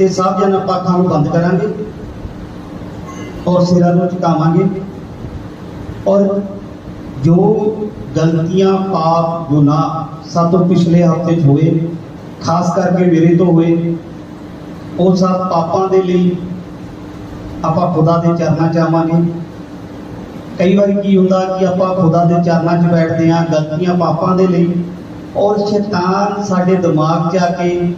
ਇਹ ਸਭ ਜਨ ਆਪਾਂ ਅੱਖਾਂ ਨੂੰ ਬੰਦ ਕਰਾਂਗੇ ਔਰ ਸਿਰਾਂ ਨੂੰ ਝੁਕਾਵਾਂਗੇ। ਔਰ ਜੋ ਗਲਤੀਆਂ, ਪਾਪ, ਗੁਨਾਹ ਸਾਤੋਂ ਪਿਛਲੇ ਹਫ਼ਤੇ 'ਚ ਹੋਏ, ਖਾਸ ਕਰਕੇ ਮੇਰੇ ਤੋਂ ਹੋਏ, ਉਹ ਸਭ ਪਾਪਾਂ ਦੇ ਲਈ ਆਪਾਂ ਖੁਦਾ ਦੇ ਚਰਨਾਂ 'ਚ ਆਵਾਂਗੇ। ਕਈ ਵਾਰੀ ਕੀ ਹੁੰਦਾ ਕਿ ਆਪਾਂ ਖੁਦਾ ਦੇ ਚਰਨਾਂ 'ਚ ਬੈਠਦੇ ਹਾਂ, ਗਲਤੀਆਂ ਪਾਪਾਂ ਦੇ ਲਈ, ਔਰ ਸ਼ੈਤਾਨ ਸਾਡੇ ਦਿਮਾਗ 'ਚ ਆ ਕੇ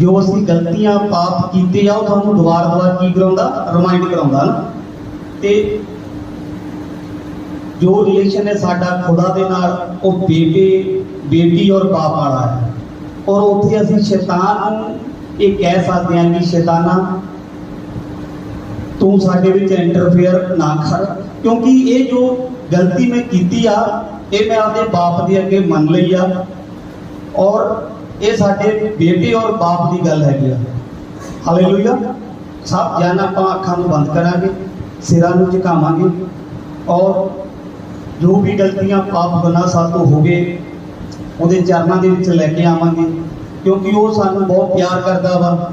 ਜੋ ਅਸੀਂ ਗਲਤੀਆਂ ਪਾਪ ਕੀਤੇ ਆ ਉਹ ਤੁਹਾਨੂੰ ਦੁਬਾਰ-ਦੁਬਾਰ ਕੀ ਕਰਾਉਂਦਾ ਰਿਮਾਈਂਡ ਕਰਾਉਂਦਾ ਨਾ ਤੇ ਜੋ ਰਿਲੇਸ਼ਨ ਹੈ ਸਾਡਾ ਖੁਦਾ ਦੇ ਨਾਲ ਉਹ ਬੇਟੇ ਬੇਟੀ ਔਰ ਬਾਪ ਵਾਲਾ ਹੈ ਔਰ ਉੱਥੇ ਅਸੀਂ ਸ਼ੈਤਾਨ ਨੂੰ ਇਹ ਕਹਿ ਸਕਦੇ ਹਾਂ ਕਿ ਸ਼ੈਤਾਨਾ ਤੂੰ ਸਾਡੇ ਵਿੱਚ ਇੰਟਰਫੇਅਰ ਨਾ ਕਰ ਕਿਉਂਕਿ ਇਹ ਜੋ ਗਲਤੀ ਮੈਂ ਕੀਤੀ ਆ ਇਹ ਮੈਂ ਆਪਦੇ ਬਾਪ ਦੇ ਅੱਗੇ ਮੰਨ ਲਈ ਆ ਔਰ ਇਹ ਸਾਡੇ ਬੇਟੇ ਔਰ ਬਾਪ ਦੀ ਗੱਲ ਹੈਗੀ ਆ। ਹਾਲੇਲੂਇਆ ਸਭ ਜਾਨ ਆਪਾਂ ਅੱਖਾਂ ਨੂੰ ਬੰਦ ਕਰਾਂਗੇ, ਸਿਰਾਂ ਨੂੰ ਝੁਕਾਵਾਂਗੇ ਔਰ ਜੋ ਵੀ ਗਲਤੀਆਂ ਪਾਪ ਗੁਨਾਹ ਸਾਤੋਂ ਹੋ ਗਏ, ਉਹਦੇ ਚਰਨਾਂ ਦੇ ਵਿੱਚ ਲੈ ਕੇ ਆਵਾਂਗੇ, ਕਿਉਂਕਿ ਉਹ ਸਾਨੂੰ ਬਹੁਤ ਪਿਆਰ ਕਰਦਾ ਵਾ।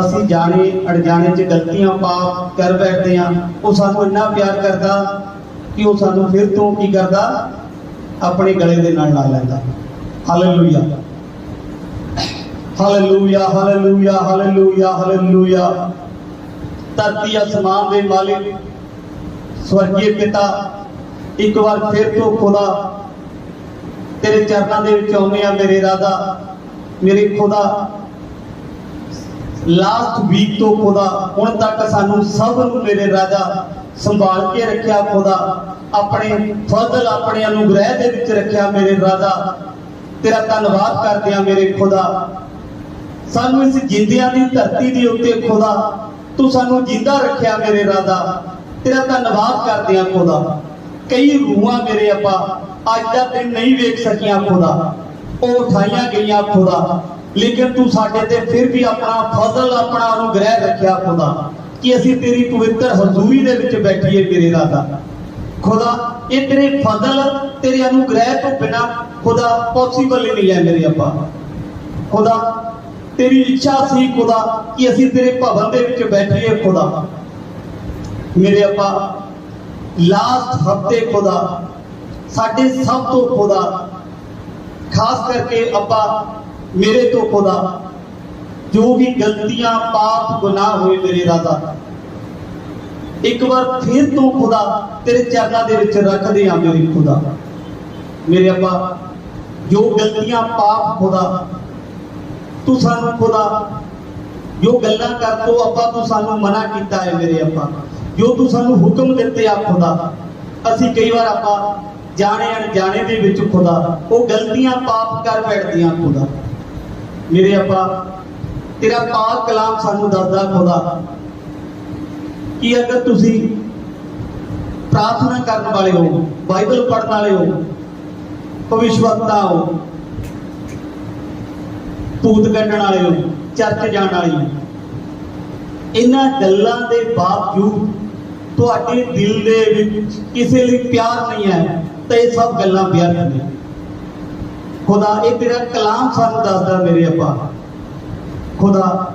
ਅਸੀਂ ਜਾਣੇ, ਅਣਜਾਣੇ 'ਚ ਗਲਤੀਆਂ ਪਾਪ ਕਰ ਬੈਠਦੇ ਆ ਉਹ ਸਾਨੂੰ ਇੰਨਾ ਪਿਆਰ ਕਰਦਾ ਕਿ ਉਹ ਸਾਨੂੰ ਫਿਰ ਤੋਂ ਕੀ ਕਰਦਾ? ਆਪਣੇ ਗਲੇ ਦੇ ਨਾਲ ਲਾ ਲੈਂਦਾ। Hallelujah hallelujah hallelujah hallelujah hallelujah ਧਰਤੀ ਅਸਮਾਨ ਦੇ ਮਾਲਿਕ, ਸਵਰਗੀ ਪਿਤਾ, ਇੱਕ ਵਾਰ ਫਿਰ ਤੋਂ ਖੁਦਾ। ਤੇਰੇ ਚਰਨਾਂ ਦੇ ਵਿੱਚ ਆਉਂਦੇ ਆ ਮੇਰੇ ਰਾਧਾ ਮੇਰੇ ਖੁਦਾ। ਲਾਸਟ ਵੀਕ ਤੋਂ ਖੁਦਾ, ਹੁਣ ਤੱਕ ਸਾਨੂੰ ਸਭ ਨੂੰ ਮੇਰੇ ਰਾਜਾ ਸੰਭਾਲ ਕੇ ਰੱਖਿਆ ਖੁਦਾ। ਆਪਣੇ ਫਜ਼ਲ ਆਪਣੇ ਅਨੁਗ੍ਰਹਿ ਦੇ ਵਿੱਚ ਰੱਖਿਆ ਮੇਰੇ ਰਾਜਾ। ਤੇਰਾ ਧੰਨਵਾਦ ਕਰਦੇ ਆ ਮੇਰੇ ਖੁਦਾ। ਸਾਨੂੰ ਇਸ ਜਿੰਦਿਆਂ ਦੀ ਧਰਤੀ ਦੇ ਉੱਤੇ ਖੁਦਾ, ਤੂੰ ਸਾਨੂੰ ਜਿੰਦਾ ਰੱਖਿਆ ਮੇਰੇ ਰਾਜਾ, ਤੇਰਾ ਧੰਨਵਾਦ ਕਰਦੇ ਆ ਖੁਦਾ। ਕਈ ਰੂਹਾਂ ਮੇਰੇ ਅੱਪਾ ਅੱਜ ਦਾ ਦਿਨ ਨਹੀਂ ਵੇਖ ਸਕੀਆਂ ਖੁਦਾ। ਉਹ ਉਠਾਈਆਂ ਗਈਆਂ ਖੁਦਾ, ਲੇਕਿਨ ਤੂੰ ਸਾਡੇ ਤੇ ਫਿਰ ਵੀ ਆਪਣਾ ਫਜ਼ਲ ਆਪਣਾ ਅਨੁਗ੍ਰਹਿ ਰੱਖਿਆ ਖੁਦਾ, ਕਿ ਅਸੀਂ ਤੇਰੀ ਪਵਿੱਤਰ ਹਜ਼ੂਰੀ ਦੇ ਵਿੱਚ ਬੈਠੀਏ ਮੇਰੇ ਰਾਜਾ। ਖੁਦਾ, ਇਹ ਤੇਰੇ ਫਜ਼ਲ, ਤੇਰੇ ਅਨੁਗ੍ਰਹਿ ਤੋਂ ਬਿਨਾ ਖੁਦਾ ਪੋਸੀਬਲ ਹੀ ਨਹੀਂ ਹੈ ਮੇਰੇ ਅੱਪਾ ਖੁਦਾ ਤੇਰੀ ਇੱਛਾ ਸੀ ਖੁਦਾ ਕਿ ਅਸੀਂ ਤੇਰੇ ਭਵਨ ਦੇ ਵਿੱਚ ਬੈਠੀਏ ਖੁਦਾ ਮੇਰੇ ਅੱਪਾ ਲਾਸਟ ਹਫ਼ਤੇ ਖੁਦਾ ਸਾਡੇ ਸਭ ਤੋਂ ਖੁਦਾ ਖਾਸ ਕਰਕੇ ਅੱਪਾ ਮੇਰੇ ਤੋਂ ਖੁਦਾ ਜੋ ਵੀ ਗਲਤੀਆਂ ਪਾਪ ਗੁਨਾਹ ਹੋਏ ਮੇਰੇ ਰਾਜ਼ਾ ਇੱਕ ਵਾਰ ਫਿਰ ਤੋਂ ਖੁਦਾ ਤੇਰੇ ਚਰਨਾਂ ਦੇ ਵਿੱਚ ਰੱਖਦੇ ਆ ਮੇਰੇ ਖੁਦਾ ਮੇਰੇ ਅੱਪਾ ਜੋ ਗਲਤੀਆਂ ਪਾਪ ਖੁਦਾ ਤੂੰ ਸਾਨੂੰ ਖੁਦਾ। ਜੋ ਗੱਲਾਂ ਕਰ ਤੋਂ ਅੱਪਾ ਤੂੰ ਸਾਨੂੰ ਮਨਾ ਕੀਤਾ ਹੈ ਮੇਰੇ ਅੱਪਾ ਜੋ ਤੂੰ ਸਾਨੂੰ ਹੁਕਮ ਦਿੱਤੇ ਆ ਖੁਦਾ ਅਸੀਂ ਕਈ ਵਾਰ ਆਪਾਂ ਜਾਣੇ ਅਣਜਾਣੇ ਦੇ ਵਿੱਚ ਖੁਦਾ। ਉਹ ਗਲਤੀਆਂ ਪਾਪ ਕਰ ਬੈਠਦੀਆਂ ਖੁਦਾ। ਮੇਰੇ ਅੱਪਾ ਤੇਰਾ ਪਾਕ ਕਲਾਮ ਸਾਨੂੰ ਦੱਸਦਾ ਖੁਦਾ। ਕਿ ਅਗਰ ਤੁਸੀਂ ਪ੍ਰਾਰਥਨਾ ਕਰਨ ਵਾਲੇ ਹੋ, ਬਾਈਬਲ ਪੜ੍ਹਨ ਵਾਲੇ ਹੋ, ਭਵਿਸ਼ਵਕਤਾ ਹੋ ਭੂਤ ਕੱਢਣ ਵਾਲੇ ਹੋ ਚਰਚ ਜਾਣ ਵਾਲੇ ਹੋ ਇਹਨਾਂ ਗੱਲਾਂ ਦੇ ਬਾਵਜੂਦ ਤੁਹਾਡੇ ਦਿਲ ਦੇ ਵਿੱਚ ਕਿਸੇ ਲਈ ਪਿਆਰ ਨਹੀਂ ਹੈ, ਤਾਂ ਇਹ ਸਭ ਗੱਲਾਂ ਵਿਅਰਥ ਨੇ। ਖੁਦਾ, ਇਹ ਤੇਰਾ ਕਲਾਮ ਸਾਨੂੰ ਦੱਸਦਾ ਮੇਰੇ ਅੱਪਾ ਖੁਦਾ,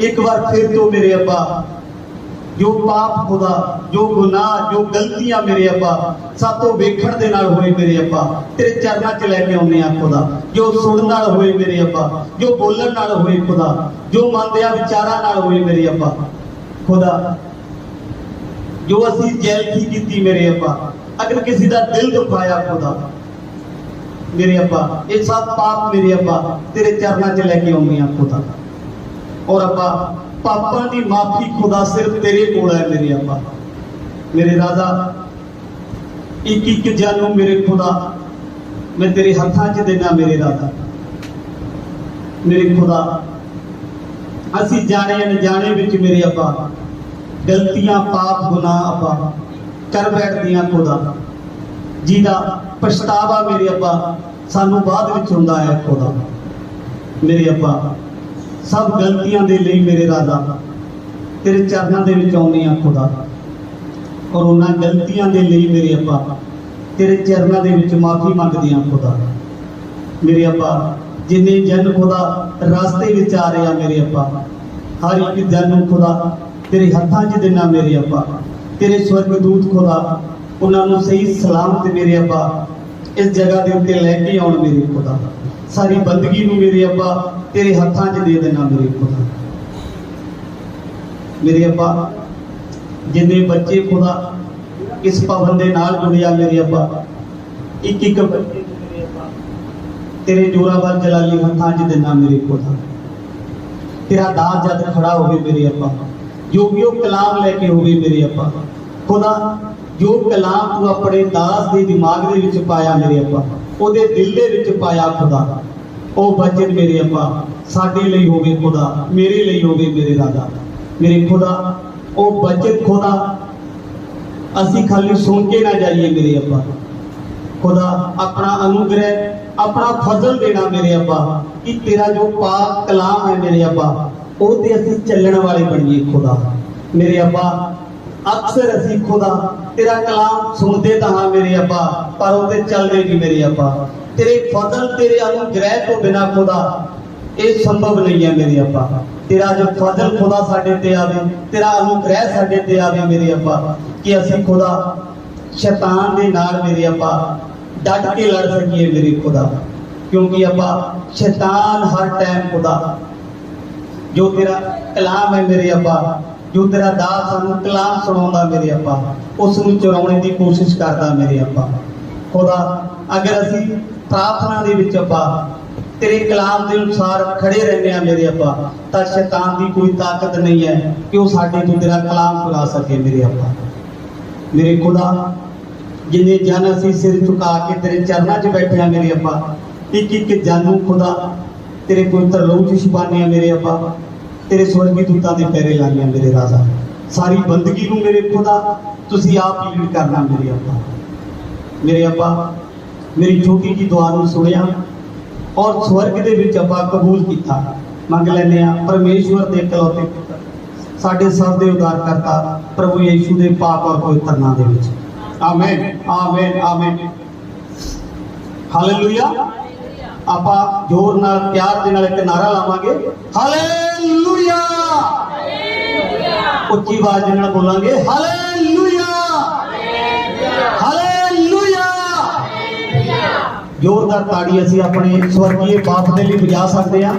ਇੱਕ ਵਾਰ ਫਿਰ ਤੋਂ ਮੇਰੇ ਅੱਪਾ ਜੋ ਪਾਪ ਖੁਦਾ ਜੋ ਗੁਨਾਹ, ਜੋ ਗਲਤੀਆਂ ਮੇਰੇ ਅੱਪਾ ਸਾਤੋਂ ਵੇਖਣ ਦੇ ਨਾਲ ਹੋਏ ਮੇਰੇ ਅੱਪਾ ਤੇਰੇ ਚਰਨਾਂ 'ਚ ਲੈ ਕੇ ਆਉਂਦੇ ਆ ਖੁਦਾ। ਜੋ ਸੁਣਨ ਨਾਲ ਹੋਏ ਮੇਰੇ ਅੱਪਾ ਜੋ ਬੋਲਣ ਨਾਲ ਹੋਏ ਖੁਦਾ, ਜੋ ਮਨ ਦੇ ਵਿਚਾਰਾਂ ਨਾਲ ਹੋਏ ਮੇਰੇ ਅੱਪਾ ਖੁਦਾ, ਜੋ ਅਸੀਂ ਜੈਲਸੀ ਕੀਤੀ ਮੇਰੇ ਅੱਪਾ ਅਗਰ ਕਿਸੇ ਦਾ ਦਿਲ ਦੁਖਾਇਆ ਖੁਦਾ, ਮੇਰੇ ਅੱਪਾ ਇਹ ਸਭ ਪਾਪ ਮੇਰੇ ਅੱਪਾ ਤੇਰੇ ਚਰਨਾਂ 'ਚ ਲੈ ਕੇ ਆਉਂਦੇ ਆ ਖੁਦਾ। ਔਰ ਅੱਪਾ ਪਾਪਾਂ ਦੀ ਮਾਫੀ ਖੁਦਾ ਸਿਰਫ ਤੇਰੇ ਕੋਲ ਹੈ ਮੇਰੇ ਅੱਪਾ ਮੇਰੇ ਰਾਜਾ ਇੱਕ ਇੱਕ ਜਨ ਨੂੰ ਮੇਰੇ ਖੁਦਾ, ਮੈਂ ਤੇਰੇ ਹੱਥਾਂ 'ਚ ਦੇਣਾ ਮੇਰੇ ਰਾਜਾ। ਮੇਰੇ ਖੁਦਾ, ਅਸੀਂ ਜਾਣੇ ਅਣਜਾਣੇ ਵਿੱਚ ਮੇਰੇ ਅੱਬਾ। ਗਲਤੀਆਂ, ਪਾਪ, ਗੁਨਾਹ ਅੱਪਾ ਕਰ ਬੈਠਦੀਆਂ ਖੁਦਾ। ਜਿਹਦਾ ਪਛਤਾਵਾ ਮੇਰੇ ਅੱਬਾ, ਸਾਨੂੰ ਬਾਅਦ ਵਿੱਚ ਹੁੰਦਾ ਹੈ ਖੁਦਾ। ਮੇਰੇ ਅੱਬਾ ਸਭ ਗਲਤੀਆਂ ਦੇ ਲਈ ਮੇਰੇ ਰਾਜਾ। ਤੇਰੇ ਚਰਨਾਂ ਦੇ ਵਿੱਚ ਆਉਂਦੇ ਆ ਖੁਦਾ। ਔਰ ਉਹਨਾਂ ਗਲਤੀਆਂ ਦੇ ਲਈ ਮੇਰੇ ਅੱਪਾ ਤੇਰੇ ਚਰਨਾਂ ਦੇ ਵਿੱਚ ਮਾਫੀ ਮੰਗਦੇ ਆ ਖੁਦਾ। ਮੇਰੇ ਅੱਪਾ ਜਿੰਨੇ ਜਨ ਖੁਦਾ ਰਸਤੇ ਵਿੱਚ ਆ ਰਿਹਾ ਮੇਰੇ ਅੱਪਾ ਹਰ ਇੱਕ ਜਨ ਨੂੰ ਖੁਦਾ, ਤੇਰੇ ਹੱਥਾਂ 'ਚ ਦੇਣਾ ਮੇਰੇ ਅੱਪਾ ਤੇਰੇ ਸਵਰਗਦੂਤ ਖੁਦਾ, ਉਹਨਾਂ ਨੂੰ ਸਹੀ ਸਲਾਮਤ ਮੇਰੇ ਅੱਪਾ ਇਸ ਜਗ੍ਹਾ ਦੇ ਉੱਤੇ ਲੈ ਕੇ ਆਉਣ ਮੇਰੇ ਖੁਦਾ। ਸਾਰੀ ਬੰਦਗੀ ਨੂੰ ਮੇਰੇ ਅੱਪਾ ਤੇਰੇ ਹੱਥਾਂ 'ਚ ਦੇ ਦੇਣਾ ਮੇਰੇ ਖੁਦਾ। ਮੇਰੇ ਅੱਪਾ ਜਿੰਨੇ ਬੱਚੇ ਖੁਦਾ ਇਸ ਭਵਨ ਦੇ ਨਾਲ ਜੁੜਿਆ ਮੇਰੇ ਅੱਪਾ ਇੱਕ ਇੱਕ ਬੱਚੇ ਮੇਰੇ ਅੱਪਾ ਤੇਰੇ ਜੋਰਾਵਰ ਜਲਾਲੀ ਹੱਥਾਂ 'ਚ ਦੇਣਾ ਮੇਰੇ ਖੁਦਾ। ਤੇਰਾ ਦਾਸ ਜਦ ਖੜਾ ਹੋਵੇ ਮੇਰੇ ਅੱਬਾ ਜੋ ਵੀ ਉਹ ਕਲਾਮ ਲੈ ਕੇ ਹੋਵੇ ਮੇਰੇ ਅੱਬਾ। ਖੁਦਾ ਜੋ ਕਲਾਮ ਤੂੰ ਆਪਣੇ ਦਾਸ ਦੇ ਦਿਮਾਗ ਦੇ ਵਿੱਚ ਪਾਇਆ ਮੇਰੇ ਅੱਪਾ ਉਹਦੇ ਦਿਲ ਦੇ ਵਿੱਚ ਪਾਇਆ ਖੁਦਾ। ਉਹ ਬਚਨ ਮੇਰੇ ਅੱਪਾ ਸਾਡੇ ਲਈ ਹੋਵੇ ਖੁਦਾ, ਮੇਰੇ ਲਈ ਹੋਵੇ ਮੇਰੇ ਰਾਜਾ। ਮੇਰੇ ਖੁਦਾ, ਉਹ ਬਚਨ ਖੁਦਾ। ਅਸੀਂ ਖਾਲੀ ਸੁਣ ਕੇ ਨਾ ਜਾਈਏ ਮੇਰੇ ਅੱਪਾ ਖੁਦਾ, ਆਪਣਾ ਅਨੁਗ੍ਰਹਿ, ਆਪਣਾ ਫਜ਼ਲ ਦੇਣਾ ਮੇਰੇ ਅੱਬਾ, ਕਿ ਤੇਰਾ ਜੋ ਪਾਕ ਕਲਾਮ ਹੈ ਮੇਰੇ ਅੱਬਾ ਉਹ ਤੇ ਅਸੀਂ ਚੱਲਣ ਵਾਲੇ ਬਣੀਏ ਖੁਦਾ। ਮੇਰੇ ਅੱਬਾ ਅਕਸਰ ਅਸੀਂ ਖੁਦਾ ਤੇਰਾ ਕਲਾਮ ਸੁਣਦੇ ਤਾਂ ਹਾਂ ਮੇਰੇ ਅੱਬਾ ਪਰ ਉਹ ਤੇ ਚੱਲਦੇ ਨਹੀਂ ਮੇਰੇ ਅੱਬਾ ਤੇਰੇ ਫਜ਼ਲ ਤੇਰੇ ਅਨੁਗ੍ਰਹਿ ਤੋਂ ਬਿਨਾ ਖੁਦਾ ਇਹ ਸੰਭਵ ਨਹੀਂ ਹੈ ਮੇਰੇ ਅੱਬਾ ਤੇਰਾ ਜੋ ਫਜ਼ਲ ਖੁਦਾ ਸਾਡੇ ਤੇ ਆਵੇ ਤੇਰਾ ਅਨੁਗ੍ਰਹਿ ਸਾਡੇ ਤੇ ਆਵੇ ਮੇਰੇ ਅੱਬਾ ਕਿ ਅਸੀਂ ਖੁਦਾ ਸ਼ੈਤਾਨ ਦੇ ਨਾਲ ਮੇਰੇ ਅੱਬਾ ਡਟ ਕੇ ਲੜ ਸਕੀਏ ਮੇਰੇ ਖੁਦਾ ਕਿਉਂਕਿ ਅੱਬਾ ਸ਼ੈਤਾਨ ਹਰ ਟਾਈਮ ਖੁਦਾ ਜੋ ਤੇਰਾ ਕਲਾਮ ਹੈ ਮੇਰੇ ਅੱਬਾ ਜੋ ਤੇਰਾ ਦਾਸ ਸਾਨੂੰ ਕਲਾਮ ਸੁਣਾਉਂਦਾ ਮੇਰੇ ਅੱਬਾ ਉਸ ਨੂੰ ਚੁਰਾਉਣ ਦੀ ਕੋਸ਼ਿਸ਼ ਕਰਦਾ ਮੇਰੇ ਅੱਬਾ ਖੁਦਾ, ਅਗਰ ਅਸੀਂ ਪ੍ਰਾਰਥਨਾ ਦੇ ਵਿੱਚ ਅੱਬਾ ਤੇਰੇ ਕਲਾਮ ਦੇ ਅਨੁਸਾਰ ਖੜੇ ਰਹਿੰਦੇ ਆ ਮੇਰੇ ਅੱਬਾ ਤਾਂ ਸ਼ੈਤਾਨ ਦੀ ਕੋਈ ਤਾਕਤ ਨਹੀਂ ਹੈ ਕਿ ਉਹ ਸਾਡੇ ਤੋਂ ਤੇਰਾ ਕਲਾਮ ਚੁਰਾ ਸਕੇ ਮੇਰੇ ਅੱਬਾ ਮੇਰੇ ਖੁਦਾ, ਜਿੰਨੇ ਜਨ ਅਸੀਂ ਸਿਰ ਝੁਕਾ ਕੇ ਤੇਰੇ ਚਰਨਾਂ 'ਚ ਬੈਠੇ ਆ ਮੇਰੇ ਅੱਬਾ ਇੱਕ ਇੱਕ ਜਨ ਨੂੰ ਖੁਦਾ, ਤੇਰੇ ਪਵਿੱਤਰ ਲਹੂ 'ਚ ਛੁਪਾਨੇ ਆ ਮੇਰੇ ਅੱਬਾ ਤੇਰੇ ਸਵਰਗੀ ਦੂਤਾਂ ਦੇ ਪੈਰੇ ਲਾਈਆਂ ਮੇਰੇ ਰਾਜਾ। ਸਾਰੀ ਬੰਦਗੀ ਨੂੰ ਮੇਰੇ ਖੁਦਾ ਤੁਸੀਂ ਆਪ ਹੀ ਲੀਡ ਕਰਨਾ ਮੇਰੇ ਅੱਬਾ। ਮੇਰੇ ਅੱਬਾ, ਮੇਰੀ ਛੋਟੀ ਜੀ ਦੁਆ ਨੂੰ ਸੁਣਿਆ ਔਰ ਸਵਰਗ ਦੇ ਵਿੱਚ ਅੱਬਾ ਕਬੂਲ ਕੀਤਾ। ਮੰਗ ਲੈਂਦੇ ਆ ਪਰਮੇਸ਼ਵਰ ਦੇ ਇਕਲੌਤੇ ਪੁੱਤਰ, ਸਾਡੇ ਸਭ ਦੇ ਉਦਾਰ ਕਰਤਾ ਪ੍ਰਭੂ ਯੀਸ਼ੂ ਦੇ ਪਾਕ ਔਰ ਪਵਿੱਤਰ ਨਾਮ ਦੇ ਵਿੱਚ। Amen amen amen. ਹਾਲੇਲੂਇਆ ਆਪਾਂ ਜ਼ੋਰ ਨਾਲ, ਪਿਆਰ ਦੇ ਨਾਲ ਇੱਕ ਨਾਰਾ ਲਾਵਾਂਗੇ। ਹਾਲੇਲੂਇਆ ਉੱਚੀ ਆਵਾਜ਼ ਨਾਲ ਬੋਲਾਂਗੇ ਹਾਲੇਲੂਇਆ ਹਾਲੇਲੂਇਆ ਜ਼ੋਰਦਾਰ ਤਾੜੀ ਅਸੀਂ ਆਪਣੇ ਸਵਰਗੀਏ ਬਾਪ ਦੇ ਲਈ ਵਜਾ ਸਕਦੇ ਹਾਂ।